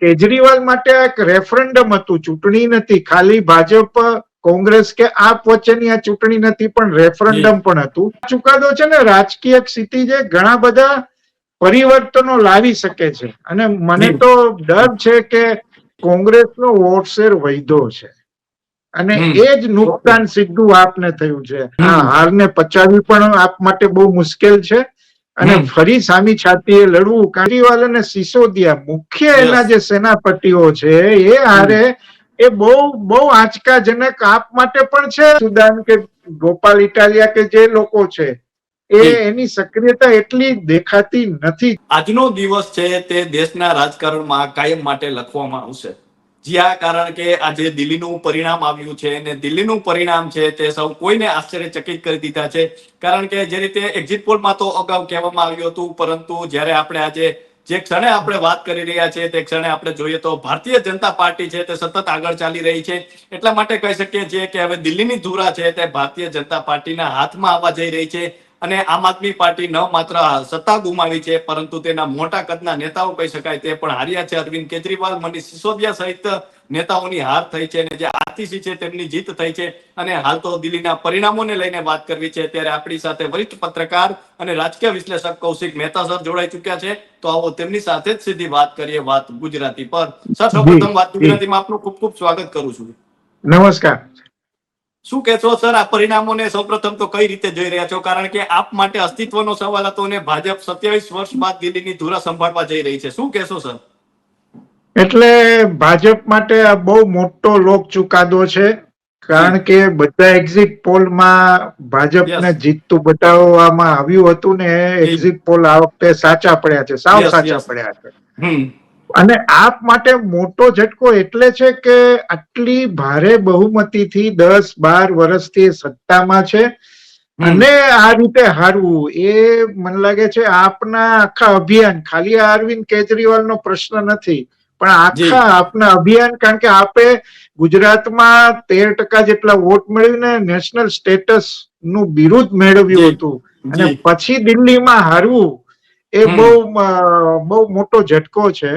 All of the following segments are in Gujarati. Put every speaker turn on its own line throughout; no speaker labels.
કેજરીવાલ માટે એક રેફરન્ડમ હતું ચૂંટણી નથી. ખાલી ભાજપ કોંગ્રેસ કે આપ વચ્ચેની આ ચૂંટણી નથી પણ રેફરન્ડમ પણ હતું. ચુકાદો છે ને રાજકીય સ્થિતિ જે ઘણા બધા પરિવર્તનો લાવી શકે છે. અને મને તો ડર છે કે કોંગ્રેસનો વોટ શેર વૈધો છે. અને. એ જ નુકસાન સીધું આપને થયું છે. આ હારને પચાવી પણ આપ માટે બહુ મુશ્કેલ છે. અને ફરી સામી છાતીએ લડવું અને સિસોદિયા મુખ્ય એના જે સેનાપતિઓ છે એ હારે એ બહુ બહુ આંચકાજનક આપ માટે પણ છે સુદાન કે ગોપાલ ઇટાલિયા કે જે લોકો છે એ એની સક્રિયતા એટલી દેખાતી નથી.
આજનો દિવસ છે તે દેશના રાજકારણમાં કાયમ માટે લખવામાં આવશે. જ્યાં કારણ કે આજે દિલ્હીનું પરિણામ આવ્યું છે અને દિલ્હીનું પરિણામ છે તે સૌ કોઈને આશ્ચર્યચકિત કરી દીધા છે. કારણ કે જે રીતે એક્ઝિટ પોલમાં તો અગાઉ કહેવામાં આવ્યું હતું, પરંતુ જ્યારે આપણે આજે જે ક્ષણે આપણે વાત કરી રહ્યા છીએ તે ક્ષણે આપણે જોઈએ તો ભારતીય જનતા પાર્ટી છે તે સતત આગળ ચાલી રહી છે. એટલા માટે કહી શકીએ છીએ કે હવે દિલ્હીની ધુરા છે તે ભારતીય જનતા પાર્ટીના હાથમાં આવવા જઈ રહી છે. અને આમ આદમી પાર્ટી ન માત્ર સત્તા ગુમાવી છે પરંતુ તેના મોટા કદના નેતાઓ કહી શકાય તે પણ હાર્યા છે. અરવિંદ કેજરીવાલ મનીષ સિસોદિયા સહિત નેતાઓની હાર થઈ છે અને જે આરટીસી છે તેમની જીત થઈ છે. અને હાલ તો દિલ્હીના પરિણામોને લઈને વાત કરવી છે ત્યારે આપણી સાથે વરિષ્ઠ પત્રકાર અને રાજકીય વિશ્લેષક કૌશિક મહેતા સર જોડાઈ ચુક્યા છે. તો આવો તેમની સાથે જ સીધી વાત કરીએ વાત ગુજરાતી પર. સર સૌપ્રથમ વાત. ગુજરાતીમાં આપનું ખૂબ ખૂબ સ્વાગત કરું છું.
નમસ્કાર.
શું કહેશો સર? આ પરિણામોને સૌપ્રથમ તો કઈ રીતે જોઈ રહ્યા છો? કારણ કે આપ માટે અસ્તિત્વનો સવાલ હતો અને ભાજપ સત્યાવીસ વર્ષ બાદ દિલ્હીની ધુરા સંભાળવા જઈ રહી છે. શું કહેશો સર?
એટલે ભાજપ માટે આ બહુ મોટો લોક ચુકાદો છે. કારણ કે બધા એક્ઝિટ પોલમાં ભાજપને. જીતતું બતાવવામાં આવ્યું હતું ને એક્ઝિટ પોલ આ વખતે સાચા પડ્યા છે. સાવ સાચા પડ્યા છે. અને આપ માટે મોટો ઝટકો એટલે છે કે આટલી ભારે બહુમતીથી દસ બાર વર્ષથી સત્તામાં છે. અને આ રીતે હારવું એ મને લાગે છે આપના આખા અભિયાન ખાલી અરવિંદ કેજરીવાલનો પ્રશ્ન નથી પણ આખા આપના અભિયાન કારણ કે આપે ગુજરાતમાં તેર ટકા જેટલા વોટ મેળવીને નેશનલ સ્ટેટસનું બિરુદ મેળવ્યું હતું. અને પછી દિલ્હીમાં હારવું એ બહુ બહુ મોટો ઝટકો છે.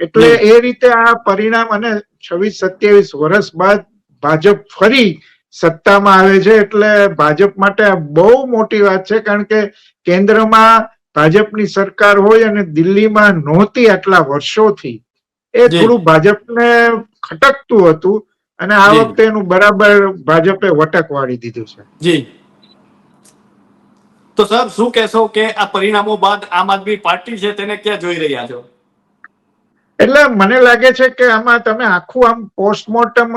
એટલે એ રીતે આ પરિણામ અને છવ્વીસ સત્યાવીસ વર્ષ બાદ ભાજપ ફરી સત્તામાં આવે છે. એટલે ભાજપ માટે આ બહુ મોટી વાત છે કારણ કે કેન્દ્રમાં ભાજપની સરકાર હોય અને દિલ્હીમાં નહોતી આટલા વર્ષોથી. એ થોડું ભાજપને ખટકતું હતું અને આ. વખતે એનું બરાબર ભાજપે વટક વાળી દીધું છે.
જી. તો સર શું કહેશો કે આ પરિણામો બાદ આમ આદમી પાર્ટી છે તેને ક્યાં જોઈ રહ્યા છો?
એટલે મને લાગે છે કે આમાં તમે આખું આમ પોસ્ટમોર્ટમ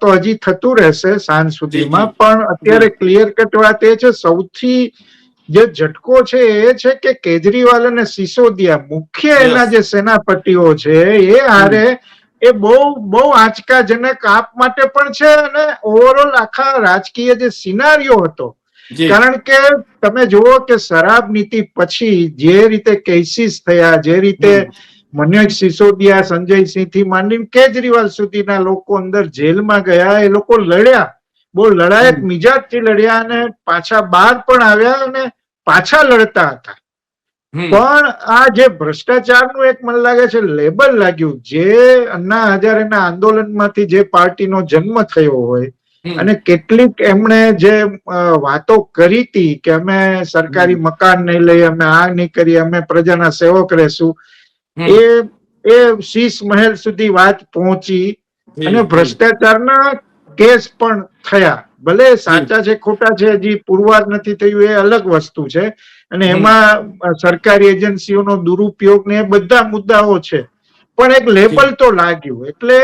તો હજી થતું રહેશે સાંજ સુધીમાં પણ અત્યારે ક્લિયર કટ વાત એ છે સૌથી જે ઝટકો છે એ છે કે કેજરીવાલ અને સિસોદિયા મુખ્ય. એના જે સેનાપતિઓ છે એ હારે એ બહુ બહુ આંચકાજનક આપ માટે પણ છે અને ઓવરઓલ આખા રાજકીય જે સિનારીઓ હતો કારણ કે તમે જુઓ કે શરાબ નીતિ પછી જે રીતે કેસીસ થયા જે રીતે. મનોજ સિસોદિયા સંજયસિંહથી માંડીને કેજરીવાલ સુધીના લોકો અંદર જેલમાં ગયા એ લોકો લડ્યા બહુ લડાયક. મિજાજથી લડ્યા અને પાછા બહાર પણ આવ્યા અને પાછા લડતા હતા પણ આ જે ભ્રષ્ટાચારનું એક મને લાગે છે લેબલ લાગ્યું જે અન્ના હજારેના આંદોલનમાંથી જે પાર્ટીનો જન્મ થયો હોય. અને કેટલીક એમણે જે વાતો કરી હતી કે અમે સરકારી મકાન નહીં લઈએ અમે આ નહીં કરીએ અમે પ્રજાના સેવક રહેશું એ એ શીશ મહેલ સુધી વાત પહોંચી અને ભ્રષ્ટાચારના કેસ પણ થયા. ભલે સાચા છે ખોટા છે હજી પુરવાર નથી થયું એ અલગ વસ્તુ છે. અને એમાં સરકારી એજન્સીઓનો દુરુપયોગ ને એ બધા મુદ્દાઓ છે. પણ એક લેબલ તો લાગ્યું. એટલે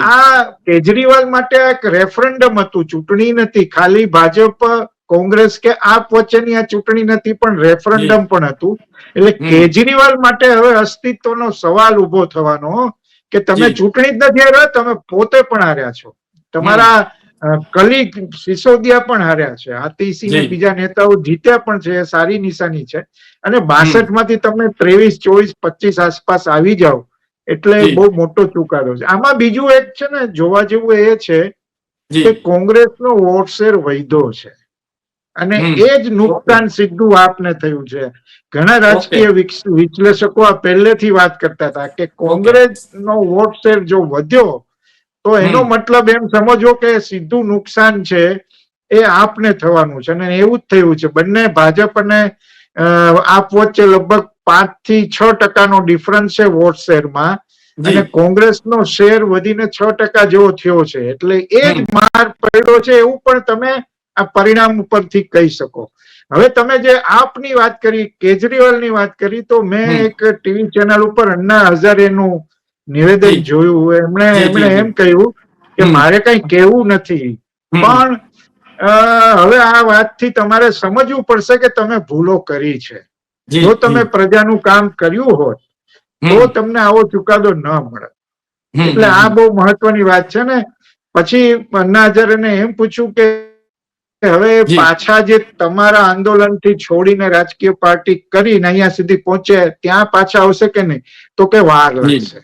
આ કેજરીવાલ માટે એક રેફરન્ડમ હતું. ચૂંટણી નથી. ખાલી ભાજપ કોંગ્રેસ કે આપ વચ્ચેની આ ચૂંટણી નથી પણ રેફરન્ડમ પણ હતું. એટલે કેજરીવાલ માટે હવે અસ્તિત્વનો સવાલ ઊભો થવાનો કે તમે ચૂંટણી જ નથી હાર્યા તમે પોતે પણ હાર્યા છો. તમારા કલીગ સિસોદિયા પણ હાર્યા છે. આતિસિંહ ને બીજા નેતાઓ જીત્યા પણ છે. એ સારી નિશાની છે. અને બાસઠમાંથી તમે ત્રેવીસ ચોવીસ પચીસ આસપાસ આવી જાઓ. એટલે બહુ મોટો ચુકાદો છે. આમાં બીજું એક છે ને જોવા જેવું એ છે કે કોંગ્રેસનો વોટ શેર વધ્યો છે. અને એ જ નુકસાન સીધું આપને થયું છે. ઘણા રાજકીય વિશ્લેષકો આ પહેલેથી વાત કરતા હતા કે કોંગ્રેસ નો વોટ શેર જો વધ્યો તો એનો મતલબ એમ સમજો કે સીધું નુકસાન છે એ આપને થવાનું છે. અને એવું જ થયું છે. બંને ભાજપ અને આપ વચ્ચે લગભગ પાંચથી છ ટકાનો ડિફરન્સ છે વોટ શેરમાં. અને કોંગ્રેસનો શેર વધીને છ ટકા જેવો થયો છે. એટલે એ જ માર પડ્યો છે એવું પણ તમે આ પરિણામ ઉપરથી કહી શકો. હવે તમે જે આપની વાત કરી કેજરીવાલની વાત કરી તો મેં એક ટીવી ચેનલ ઉપર અન્ના હઝારેનું નિવેદન જોયું. એમણે એમણે એમ કહ્યું કે મારે કઈ કહેવું નથી. પણ હવે આ વાતથી તમારે સમજવું પડશે કે તમે ભૂલો કરી છે.
જો
તમે. પ્રજાનું કામ કર્યું હોત તો તમને આવો ચુકાદો ન મળે એટલે આ બહુ મહત્વની વાત છે ને. પછી અન્ના હજારેને એમ પૂછ્યું કે હવે પાછા જે તમારા આંદોલનથી છોડીને રાજકીય પાર્ટી કરીને અહીંયા સુધી પહોંચે ત્યાં પાછા આવશે કે નહીં? તો કે વાર. લાગશે.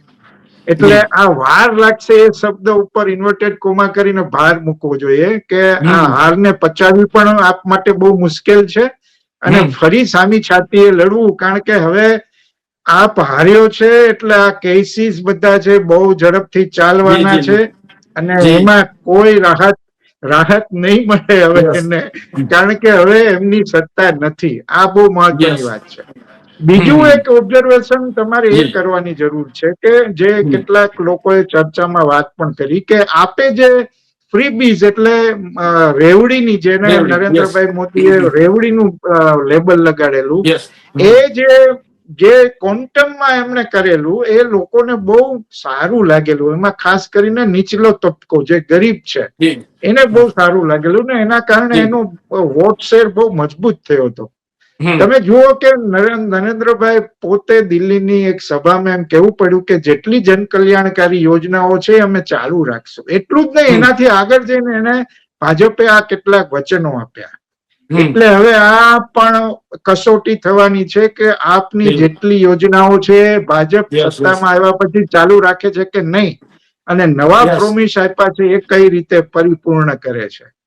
એટલે આ વાર લાગશે એ શબ્દ ઉપર ઇન્વર્ટેડ કોમા કરીને ભાર મૂકવો જોઈએ કે આ. હારને પચાવી પણ આપ માટે બહુ મુશ્કેલ છે. અને ફરી સામી છાતીએ લડવું કારણ કે હવે આપ હાર્યો છે એટલે આ કેસીસ બધા છે બહુ ઝડપથી ચાલવાના છે અને એમાં કોઈ રાહત રાહત નહીં મળે હવે. એને. કારણ કે હવે એમની સત્તા નથી. આ બહુ મહત્વની વાત છે. બીજું એક ઓબ્ઝર્વેશન તમારે એ કરવાની જરૂર છે કે જે. કેટલાક લોકોએ ચર્ચામાં વાત પણ કરી કે આપે જે ફ્રીબીઝ એટલે રેવડીની જેને નરેન્દ્રભાઈ મોદીએ. રેવડીનું લેબલ લગાડેલું. એ જે જે ક્વોન્ટમમાં એમણે કરેલું એ લોકોને બહુ સારું લાગેલું. એમાં ખાસ કરીને નીચલો તબકો જે ગરીબ છે એને બહુ સારું લાગેલું ને એના કારણે એનો વોટ શેર બહુ મજબૂત થયો હતો. તમે જુઓ કે નરેન- નરેન્દ્રભાઈ પોતે દિલ્હીની એક સભામાં એમ કેવું પડ્યું કે જેટલી જન કલ્યાણકારી યોજનાઓ છે અમે ચાલુ રાખશું. એટલું જ નહીં એનાથી આગળ જઈને એને ભાજપે આ કેટલાક વચનો આપ્યા. એટલે હવે આ પણ કસોટી થવાની છે કે આપની જેટલી યોજનાઓ છે ભાજપ. સત્તામાં આવ્યા પછી ચાલુ રાખે છે કે નહીં? અને નવા પ્રોમિસ આપ્યા છે એ કઈ રીતે પરિપૂર્ણ કરે છે.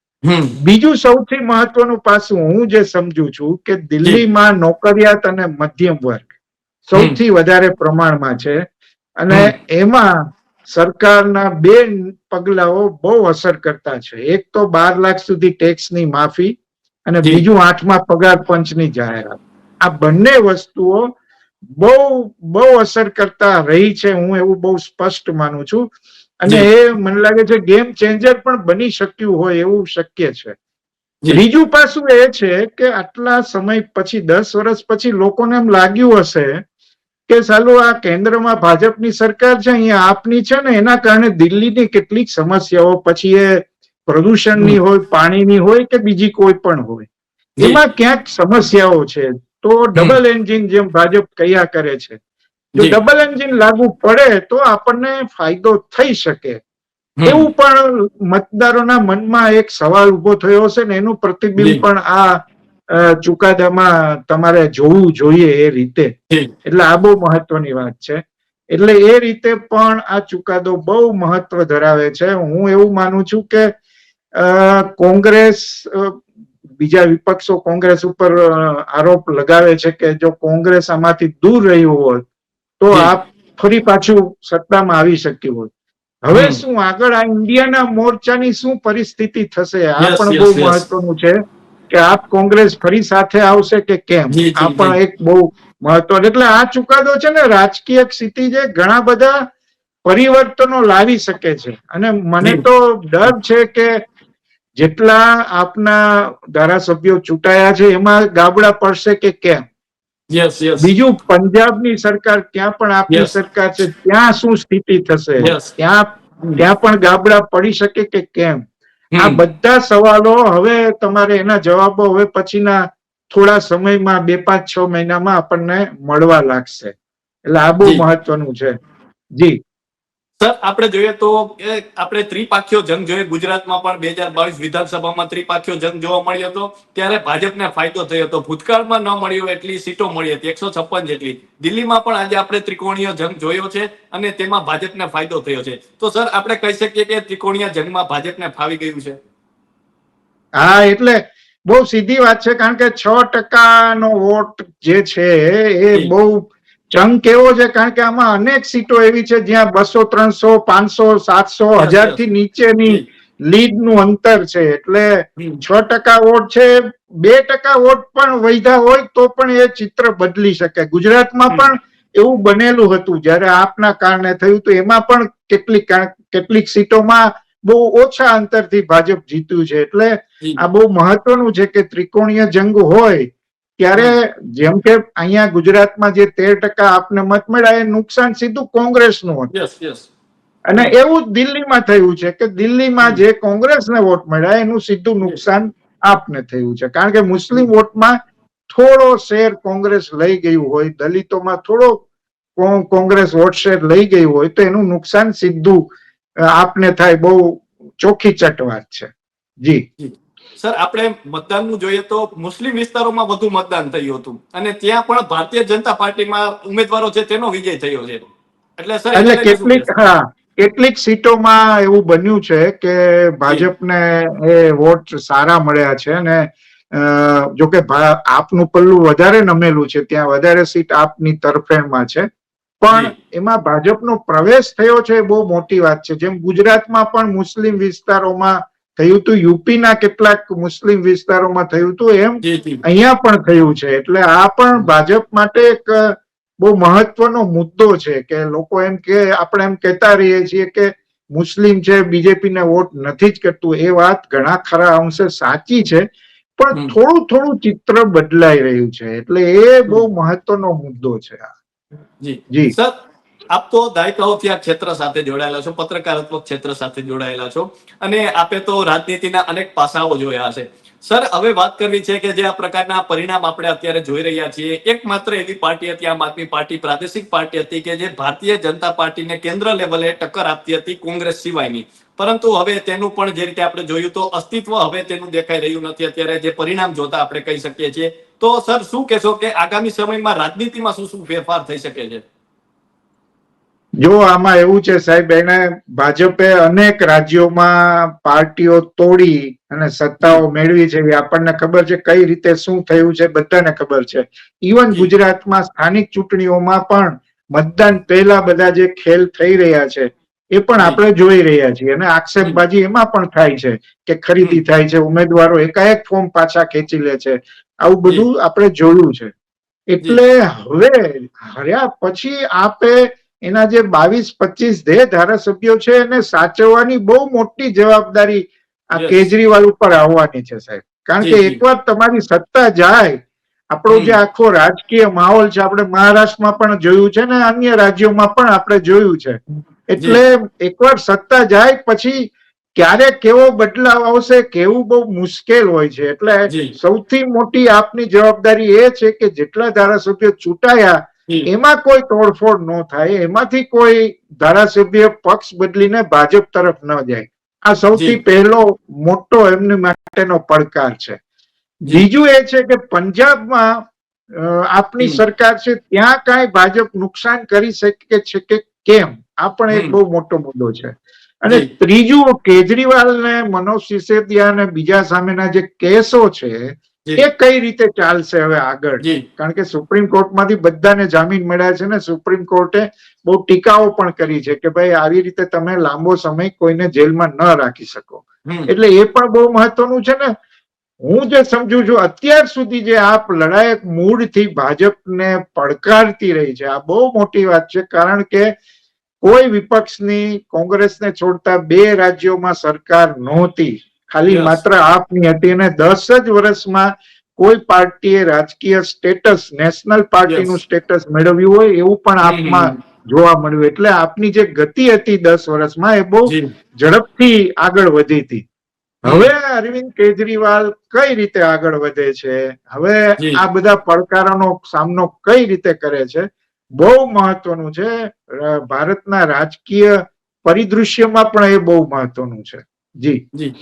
બીજું સૌથી મહત્વનું પાસું હું જે સમજુ છું કે દિલ્હીમાં નોકરિયાત અને મધ્યમ વર્ગ સૌથી વધારે પ્રમાણમાં છે. અને એમાં સરકારના બે પગલાઓ બહુ અસર કરતા છે. એક તો બાર લાખ સુધી ટેક્સની માફી અને બીજું આઠમા પગાર પંચની જાહેરાત. આ બંને વસ્તુઓ બહુ બહુ અસર કરતા રહી છે. હું એવું બહુ સ્પષ્ટ માનું છું. અને એ મને લાગે છે ગેમ ચેન્જર પણ બની શક્યું હોય એવું શક્ય છે. ત્રીજું પાસું એ છે કે આટલા સમય પછી દસ વર્ષ પછી લોકોને એમ લાગ્યું હશે કે સાલું આ કેન્દ્રમાં ભાજપની સરકાર છે અહીંયા આપની છે ને એના કારણે દિલ્હીની કેટલીક સમસ્યાઓ પછી એ પ્રદૂષણની હોય પાણીની હોય કે બીજી કોઈ પણ હોય. એમાં ક્યાંક સમસ્યાઓ છે. તો ડબલ એન્જિન જેમ ભાજપ કયા કરે છે. જો ડબલ એન્જિન લાગુ પડે તો આપણને ફાયદો થઈ શકે. એવું પણ મતદારોના મનમાં એક સવાલ ઊભો થયો હશે ને એનું પ્રતિબિંબ પણ આ ચુકાદામાં તમારે જોવું જોઈએ એ રીતે. એટલે આ બહુ મહત્વની વાત છે. એટલે એ રીતે પણ આ ચુકાદો બહુ મહત્વ ધરાવે છે. હું એવું માનું છું કે કોંગ્રેસ બીજા વિપક્ષો કોંગ્રેસ ઉપર આરોપ લગાવે છે કે જો કોંગ્રેસ આમાંથી દૂર રહ્યું હોત તો
આ
આપ ફરી પાછું સત્તામાં આવી શક્યું હોત હવે શું આગળ આ ઇન્ડિયાના મોરચાની શું પરિસ્થિતિ થશે? આ પણ બહુ મહત્વનું છે કે આપ કોંગ્રેસ ફરી સાથે આવશે કે કેમ? આ પણ એક બહુ મહત્વ એટલે આ ચુકાદો છે ને રાજકીય સ્થિતિ જે ઘણા બધા પરિવર્તનો લાવી શકે છે. અને મને તો ડર છે કે જેટલા આપના ધારાસભ્યો ચૂંટાયા છે એમાં ગાબડા પડશે કે કેમ. બીજું પંજાબની સરકાર ત્યાં પણ આપની સરકાર છે ત્યાં શું સ્થિતિ થશે. ત્યાં ત્યાં પણ ગાબડા પડી શકે કે કેમ? આ બધા સવાલો હવે તમારે એના જવાબો હવે પછીના થોડા સમયમાં બે પાંચ છ મહિનામાં આપણને મળવા લાગશે. એટલે આ બહુ મહત્વનું છે. જી.
સર આપણે જોઈએ તો આપણે ત્રિપાખ્યો જંગ જોઈએ. ગુજરાતમાં પણ બે હજાર બાવીસ વિધાનસભામાં ત્રિપાખ્યો જંગ જોવા મળ્યો હતો. ત્યારે ભાજપને ફાયદો થયો હતો. ભૂતકાળમાં ન મળ્યો એટલી સીટો મળી હતી. એકસો છપ્પન જેટલી. દિલ્હીમાં પણ આજે આપણે ત્રિકોણીય જંગ જોયો છે અને તેમાં ભાજપને ફાયદો થયો છે. તો સર આપણે કહી શકીએ કે ત્રિકોણીય જંગમાં ભાજપને ફાવી ગયું છે?
હા એટલે બહુ સીધી વાત છે. કારણ કે છ ટકાનો વોટ જે છે એ બહુ જંગ કેવો છે? કારણ કે આમાં અનેક સીટો એવી છે જ્યાં બસો ત્રણસો પાંચસો સાતસો હજારથી નીચેની લીડનું અંતર છે. એટલે છ ટકા વોટ છે બે ટકા વોટ પણ વૈધા હોય તો પણ એ ચિત્ર બદલી શકે. ગુજરાતમાં પણ એવું બનેલું હતું. જ્યારે આપના કારણે થયું તો એમાં પણ કેટલીક કેટલીક સીટોમાં બહુ ઓછા અંતરથી ભાજપ જીત્યું છે. એટલે આ બહુ મહત્વનું છે કે ત્રિકોણીય જંગ હોય ત્યારે જેમ કે અહીંયા ગુજરાતમાં જે તેર ટકા આપને મત મળ્યા એ નુકસાન સીધું કોંગ્રેસનું હતું. અને એવું જ દિલ્હીમાં થયું છે કે દિલ્હીમાં જે કોંગ્રેસને વોટ મળ્યા એનું સીધું નુકસાન આપને થયું છે. કારણ કે મુસ્લિમ વોટમાં થોડો શેર કોંગ્રેસ લઈ ગયું હોય દલિતોમાં થોડો કોંગ્રેસ વોટ શેર લઈ ગયું હોય તો એનું નુકસાન સીધું આપને થાય બહુ ચોખ્ખી ચટવાત છે. જી.
સર આપણે મતદાનનું જોઈએ તો મુસ્લિમ વિસ્તારોમાં વધુ મતદાન થયું હતું. અને ત્યાં પણ ભારતીય જનતા પાર્ટીમાં ઉમેદવારો છે તેનો વિજય થયો છે. એટલે સર
એટલે કેટલીક હા કેટલીક સીટોમાં એવું બન્યું છે કે ભાજપને એ વોટ સારા મળ્યા છે અને જો કે આપનું પલ્લું વધારે નમેલું છે ત્યાં વધારે સીટ આપની તરફેણમાં છે. પણ એમાં ભાજપનો પ્રવેશ થયો છે એ બહુ મોટી વાત છે. જેમ ગુજરાતમાં પણ મુસ્લિમ વિસ્તારોમાં થયું હતું યુપીના કેટલાક મુસ્લિમ વિસ્તારોમાં થયું હતું એમ. અહીંયા પણ થયું છે. એટલે આ પણ ભાજપ માટે એક બહુ મહત્વનો મુદ્દો છે કે લોકો એમ કે આપણે એમ કહેતા રહીએ છીએ કે મુસ્લિમ છે બીજેપી ને વોટ નથી જ કરતું. એ વાત ઘણા ખરા અંશે સાચી છે. પણ થોડું થોડું ચિત્ર બદલાઈ રહ્યું છે. એટલે એ બહુ મહત્વનો મુદ્દો છે આ.
જી.
જી.
સર આપ તો દાયકાઓથી આ ક્ષેત્ર સાથે જોડાયેલા છો પત્રકારત્વ ક્ષેત્ર સાથે જોડાયેલા છો અને આપે તો રાજનીતિના અનેક પાસાઓ જોયા હશે. સર, હવે વાત કરવી છે કે જે આ પ્રકારના પરિણામ આપણે અત્યારે જોઈ રહ્યા છીએ, એકમાત્ર એવી પાર્ટી હતી, આમ આદમી પાર્ટી, પ્રાદેશિક પાર્ટી હતી કે જે ભારતીય જનતા પાર્ટીને કેન્દ્ર લેવલે ટક્કર આપતી હતી કોંગ્રેસ સિવાયની. પરંતુ હવે તેનું પણ જે રીતે આપણે જોયું તો અસ્તિત્વ હવે તેનું દેખાઈ રહ્યું નથી અત્યારે, જે પરિણામ જોતા આપણે કહી શકીએ છીએ. તો સર, શું કહેશો કે આગામી સમયમાં રાજનીતિમાં શું શું ફેરફાર થઈ શકે છે?
જો આમાં એવું છે સાહેબ એને ભાજપે અનેક રાજ્યોમાં પાર્ટીઓ તોડી અને સત્તાઓ મેળવી છે એ આપણને ખબર છે કઈ રીતે શું થયું છે બધાને ખબર છે. ઇવન ગુજરાતમાં સ્થાનિક ચૂંટણીઓમાં પણ મતદાન પહેલા બધા જે ખેલ થઈ રહ્યા છે એ પણ આપણે જોઈ રહ્યા છીએ અને આક્ષેપબાજી એમાં પણ થાય છે કે ખરીદી થાય છે ઉમેદવારો એકાએક ફોર્મ પાછા ખેંચી લે છે. આવું બધું આપણે જોયું છે. એટલે હવે હર્યા પછી આપે એના જે બાવીસ પચીસ જે ધારાસભ્યો છે એને સાચવવાની બહુ મોટી જવાબદારી આ કેજરીવાલ ઉપર આવવાની છે સાહેબ. કારણ કે. એકવાર તમારી સત્તા જાય આપણો જે આખો રાજકીય માહોલ છે આપણે મહારાષ્ટ્રમાં પણ જોયું છે ને અન્ય રાજ્યોમાં પણ આપણે જોયું છે. એટલે એકવાર સત્તા જાય પછી ક્યારે કેવો બદલાવ આવશે કેવું બહુ મુશ્કેલ હોય છે. એટલે સૌથી મોટી આપની જવાબદારી એ છે કે જેટલા ધારાસભ્યો ચૂંટાયા. એમાં કોઈ તોડફોડ ન થાય એમાંથી કોઈ ધારાસભ્ય પક્ષ બદલીને ભાજપ તરફ ન જાય. આ સૌથી પહેલો મોટો એમની માટેનો પડકાર છે. બીજું એ છે કે પંજાબમાં આપની સરકાર છે ત્યાં કાંઈ ભાજપ નુકસાન કરી શકે છે કે કેમ? આ પણ એક બહુ મોટો મુદ્દો છે. અને ત્રીજું કેજરીવાલ ને મનોજ સિસોદિયા ને બીજા સામેના જે કેસો છે. એ કઈ રીતે ચાલશે હવે આગળ? કારણ કે સુપ્રીમ કોર્ટમાંથી બધાને જામીન મળ્યા છે ને સુપ્રીમ કોર્ટે બહુ ટીકાઓ પણ કરી છે કે ભાઈ આવી રીતે તમે લાંબો સમય કોઈને જેલમાં ન રાખી શકો. એટલે એ પણ બહુ મહત્વનું છે ને હું જે સમજુ છું અત્યાર સુધી જે આપ લડાયક મૂળથી ભાજપને પડકારતી રહી છે આ બહુ મોટી વાત છે કારણ કે કોઈ વિપક્ષની કોંગ્રેસને છોડતા બે રાજ્યોમાં સરકાર નહોતી. ખાલી માત્ર આપની હતી અને દસ જ વર્ષમાં કોઈ પાર્ટીએ રાજકીય સ્ટેટસ નેશનલ પાર્ટીનું. સ્ટેટસ મેળવ્યું હોય એવું પણ આપમાં જોવા મળ્યું. એટલે આપની જે ગતિ હતી દસ વર્ષમાં એ બહુ ઝડપથી આગળ વધી હતી. હવે અરવિંદ કેજરીવાલ કઈ રીતે આગળ વધે છે? હવે આ બધા પડકારોનો સામનો કઈ રીતે કરે છે? બહુ મહત્વનું છે. ભારતના રાજકીય પરિદૃશ્યમાં પણ એ બહુ મહત્વનું છે. જી.
જી.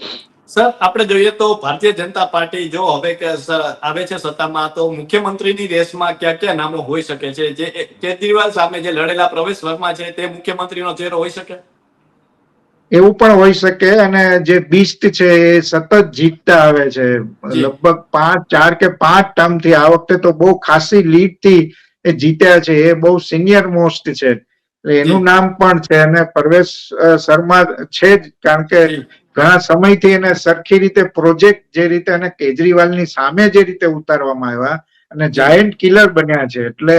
સર આપણે જોઈએ તો ભારતીય જનતા પાર્ટી જો હવે કે આવે છે સત્તામાં તો મુખ્યમંત્રીની રેસમાં ક્યાં ક્યાં નામો હોઈ શકે છે? જે કેજરીવાલ સામે જે લડેલા પ્રવેશ વર્મા છે તે મુખ્યમંત્રીનો ચહેરો હોઈ શકે?
એવું પણ હોઈ શકે અને જે બિસ્ટ છે એ સતત જીતતા આવે છે. લગભગ પાંચ ચાર કે પાંચ ટર્મથી આ વખતે તો બહુ ખાસી લીડથી એ જીત્યા છે એ બહુ સિનિયર મોસ્ટ છે. એનું નામ પણ છે અને પરવેશ શર્મા છે જ કારણ કે. ઘણા સમયથી એને સરખી રીતે પ્રોજેક્ટ જે રીતે અને કેજરીવાલની સામે જે રીતે ઉતારવામાં આવ્યા અને જાયન્ટ કિલર બન્યા છે એટલે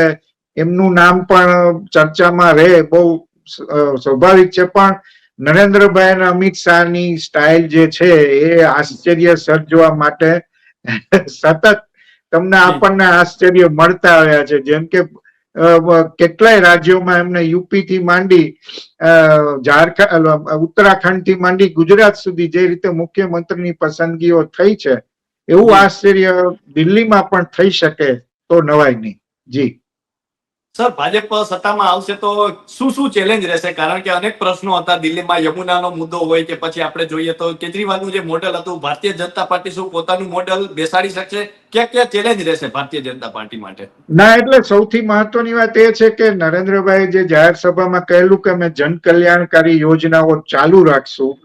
એમનું નામ પણ ચર્ચામાં રહે બહુ સ્વાભાવિક છે. પણ નરેન્દ્રભાઈ અને અમિત શાહની સ્ટાઇલ જે છે એ આશ્ચર્ય સર્જવા માટે સતત તમને આપણને આશ્ચર્ય મળતા આવ્યા છે. જેમ કે કેટલાય રાજ્યોમાં એમને યુપી થી માંડી ઝારખંડ ઉત્તરાખંડથી માંડી ગુજરાત સુધી જે રીતે મુખ્યમંત્રીની પસંદગીઓ થઈ છે એવું આશ્ચર્ય દિલ્હીમાં પણ થઈ શકે તો નવાય નહીં. જી.
સર ભાજપ સત્તામાં આવશે તો શું શું ચેલેન્જ રહેશે? કારણ કે અનેક પ્રશ્નો હતા. દિલ્હીમાં યમુનાનો મુદ્દો હોય કે પછી આપણે જોઈએ તો કેજરીવાલનું જે મોડેલ હતું ભારતીય જનતા પાર્ટી શું પોતાનું મોડેલ બેસાડી શકશે? ક્યાં ક્યાં ચેલેન્જ રહેશે ભારતીય જનતા પાર્ટી માટે?
ના એટલે સૌથી મહત્વની વાત એ છે કે નરેન્દ્રભાઈ જે જાહેર સભામાં કહેલું કે અમે જન કલ્યાણકારી યોજનાઓ ચાલુ રાખશું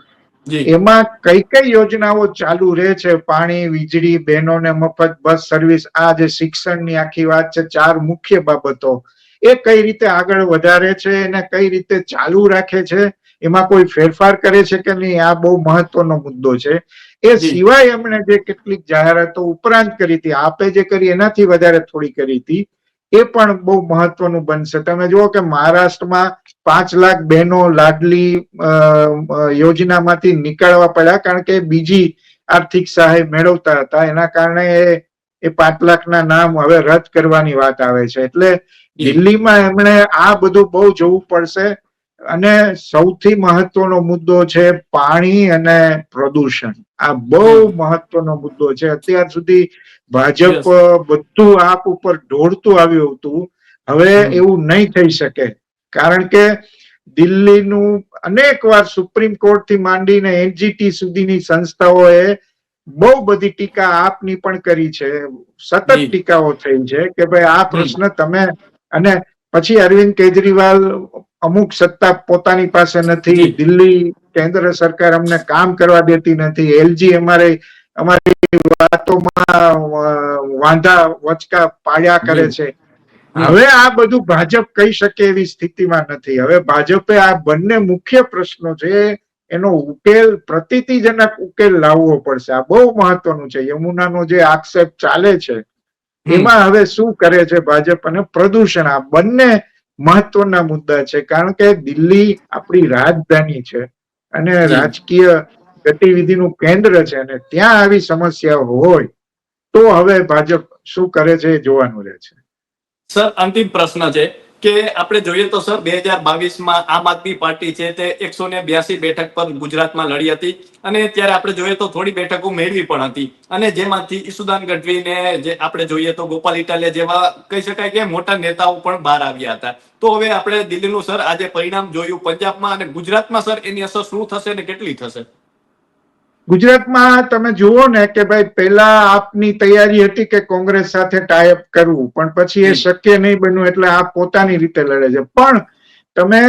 એમાં કઈ કઈ યોજનાઓ ચાલુ રહે છે? પાણી વીજળી બહેનોને મફત બસ સર્વિસ આ જે શિક્ષણની આખી વાત છે ચાર મુખ્ય બાબતો. એ કઈ રીતે આગળ વધારે છે એને કઈ રીતે ચાલુ રાખે છે? એમાં કોઈ ફેરફાર કરે છે કે નહીં? આ બહુ મહત્વનો મુદ્દો છે. એ. સિવાય એમણે જે કેટલીક જાહેરાતો ઉપરાંત કરી હતી આપે જે કરી એનાથી વધારે થોડી કરી હતી એ પણ બહુ મહત્વનું બનશે. તમે જુઓ કે મહારાષ્ટ્રમાં પાંચ લાખ બહેનો લાડલી યોજનામાંથી નીકળવા પડ્યા કારણ કે બીજી આર્થિક સહાય મેળવતા હતા. એના કારણે એ એ પાંચ લાખના નામ હવે રદ કરવાની વાત આવે છે. એટલે દિલ્હીમાં એમણે આ બધું બહુ જોવું પડશે અને સૌથી મહત્વનો મુદ્દો છે પાણી અને પ્રદૂષણ. આ બહુ મહત્વનો મુદ્દો છે. અત્યાર સુધી ભાજપ બધું આપ ઉપર ઢોળતું આવ્યું હતું. હવે એવું નહીં થઈ શકે. કારણ કે દિલ્હીનું અનેક વાર સુપ્રીમ કોર્ટથી માંડીને એનજીટી સુધીની સંસ્થાઓએ બહુ બધી ટીકા આપની પણ કરી છે. સતત ટીકાઓ થઈ છે કે ભાઈ આ પ્રશ્ન તમે અને પછી અરવિંદ કેજરીવાલ અમુક સત્તા પોતાની પાસે નથી. દિલ્હી કેન્દ્ર સરકાર અમને કામ કરવા દેતી નથી. એલજી અમારે અમારી વાતોમાં વાંધા વચકા પાડ્યા કરે છે. હવે આ બધું ભાજપ કહી શકે એવી સ્થિતિમાં નથી. હવે ભાજપે આ બંને મુખ્ય પ્રશ્નો છે એનો ઉકેલ પ્રતિતિજનક ઉકેલ લાવવો પડશે. આ બહુ મહત્વનું છે. યમુનાનો જે આક્ષેપ ચાલે છે એમાં હવે શું કરે છે ભાજપ અને પ્રદૂષણ? આ બંને મહત્વના મુદ્દા છે. કારણ કે દિલ્હી આપણી રાજધાની છે અને. રાજકીય ગતિવિધિનું કેન્દ્ર છે અને ત્યાં આવી સમસ્યા હોય તો હવે ભાજપ શું કરે છે એ જોવાનું રહે છે.
સર અંતિમ પ્રશ્ન છે. કે આપણે જોઈએ તો સર, બે હજાર બાવીસમાં આમ આદમી પાર્ટી છે તે એકસો ને બ્યાસી બેઠક પર ગુજરાતમાં લડી હતી અને ત્યારે આપણે જોઈએ તો થોડી બેઠકો મેળવી પણ હતી. અને જેમાંથી ઈસુદાન ગઢવીને જે આપણે જોઈએ તો ગોપાલ ઇટાલિયા જેવા કહી શકાય કે મોટા નેતાઓ પણ બહાર આવ્યા હતા. તો હવે આપણે દિલ્હીનું સર આજે પરિણામ જોયું, પંજાબમાં અને ગુજરાતમાં સર એની અસર શું થશે અને કેટલી થશે?
ગુજરાતમાં તમે જુઓ ને કે ભાઈ પેલા આપની તૈયારી હતી કે કોંગ્રેસ સાથે ટાઈઅપ કરવું પણ પછી એ શક્ય નહીં બન્યું એટલે આપ પોતાની રીતે લડે છે. પણ તમે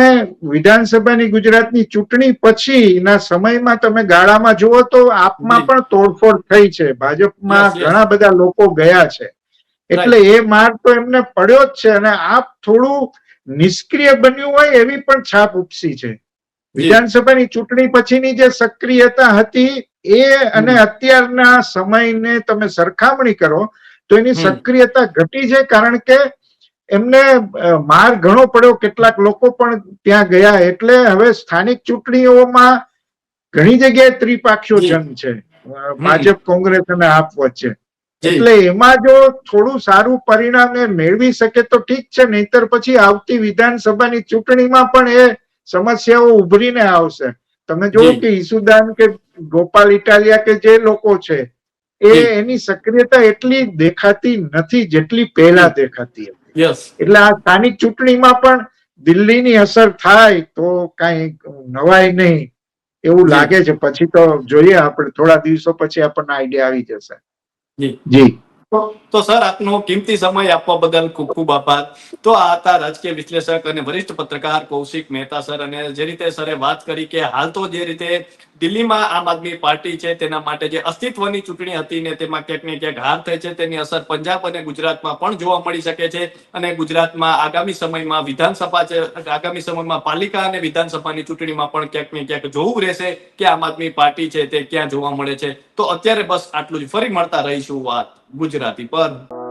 વિધાનસભાની ગુજરાતની ચૂંટણી પછીના સમયમાં તમે ગાળામાં જુઓ તો આપમાં પણ તોડફોડ થઈ છે. ભાજપમાં. ઘણા બધા લોકો ગયા છે. એટલે એ માર્ગ તો એમને પડ્યો જ છે અને આપ થોડું નિષ્ક્રિય બન્યું હોય એવી પણ છાપ ઉપસી છે. વિધાનસભાની ચૂંટણી પછીની જે સક્રિયતા હતી એ અને અત્યારના સમયને તમે સરખામણી કરો તો એની સક્રિયતા ઘટી છે કારણ કે એમને માર ઘણો પડ્યો કેટલાક લોકો પણ ત્યાં ગયા. એટલે હવે સ્થાનિક ચૂંટણીઓમાં ઘણી જગ્યાએ
ત્રિપાક્ષો.
જંગ છે. ભાજપ કોંગ્રેસ અને આપ વચ્ચે. એટલે એમાં જો થોડું સારું પરિણામ એ મેળવી શકે તો ઠીક છે નહીતર પછી આવતી વિધાનસભાની ચૂંટણીમાં પણ એ સમસ્યાઓ ઉભરીને આવશે. તમે જુઓ કે ઈસુદાન કે ગોપાલ ઇટાલિયા કે જે લોકો છે એ એની સક્રિયતા એટલી દેખાતી નથી જેટલી પહેલા દેખાતી હતી. એટલે આ સ્થાનિક ચૂંટણીમાં પણ દિલ્હીની અસર થાય તો કઈ નવાય નહીં. એવું લાગે છે. પછી તો જોઈએ આપણે થોડા દિવસો પછી આપણને આઈડિયા આવી જશે.
જી.
જી.
તો સર, આપનો કિંમતી સમય આપવા બદલ ખૂબ ખૂબ આભાર. તો આ હતા રાજકીય વિશ્લેષક અને વરિષ્ઠ પત્રકાર કૌશિક મહેતા સર અને જે રીતે સરે વાત કરી કે હાલ તો જે રીતે દિલ્હીમાં આમ આદમી પાર્ટી છે, તેના માટે જે અસ્તિત્વની ચૂંટણી હતી ને તેમાં ક્યાંક ને ક્યાંક હાર થઈ છે, તેની અસર પંજાબ અને ગુજરાતમાં પણ જોવા મળી શકે છે. અને ગુજરાતમાં આગામી સમયમાં વિધાનસભા છે, આગામી સમયમાં પાલિકા અને વિધાનસભાની ચૂંટણીમાં પણ ક્યાંક ને ક્યાંક જોવું રહેશે કે આમ આદમી પાર્ટી છે તે ક્યાં જોવા મળે છે. તો અત્યારે બસ આટલું જ. ફરી મળતા રહીશું વાત ગુજરાતી પર.